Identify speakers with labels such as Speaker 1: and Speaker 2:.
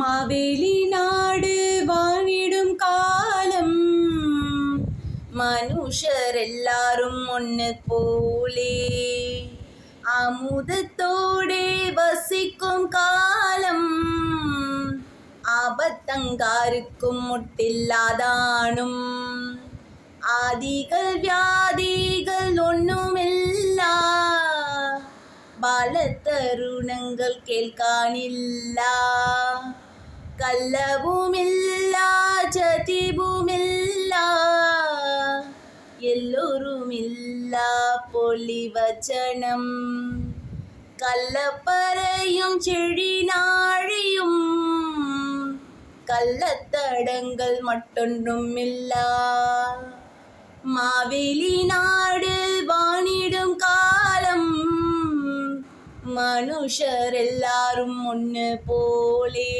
Speaker 1: மாவேலி நாடு வாணிடும் காலம். மனுஷர் எல்லாரும் ஒன்று போலே. அமுதத்தோடே வசிக்கும் காலம். ஆபத்தங்காருக்கும் முட்டில்லாதானும். ஆதிகள் வியாதிகள் ஒண்ணுமில்லா. பல தருணங்கள் கேள்கானில்லா. கள்ளவுமில்லா சதிவுமில்லா எல்லோருமில்லா பொலிவச்சனம் கள்ளப்பறையும் செழிநாழியும் கள்ளத்தடங்கள் மட்டொன்றும் இல்லா மாவேலி நாடு வாணிடும் காலம் மனுஷர் எல்லாரும் ஒன்று போலே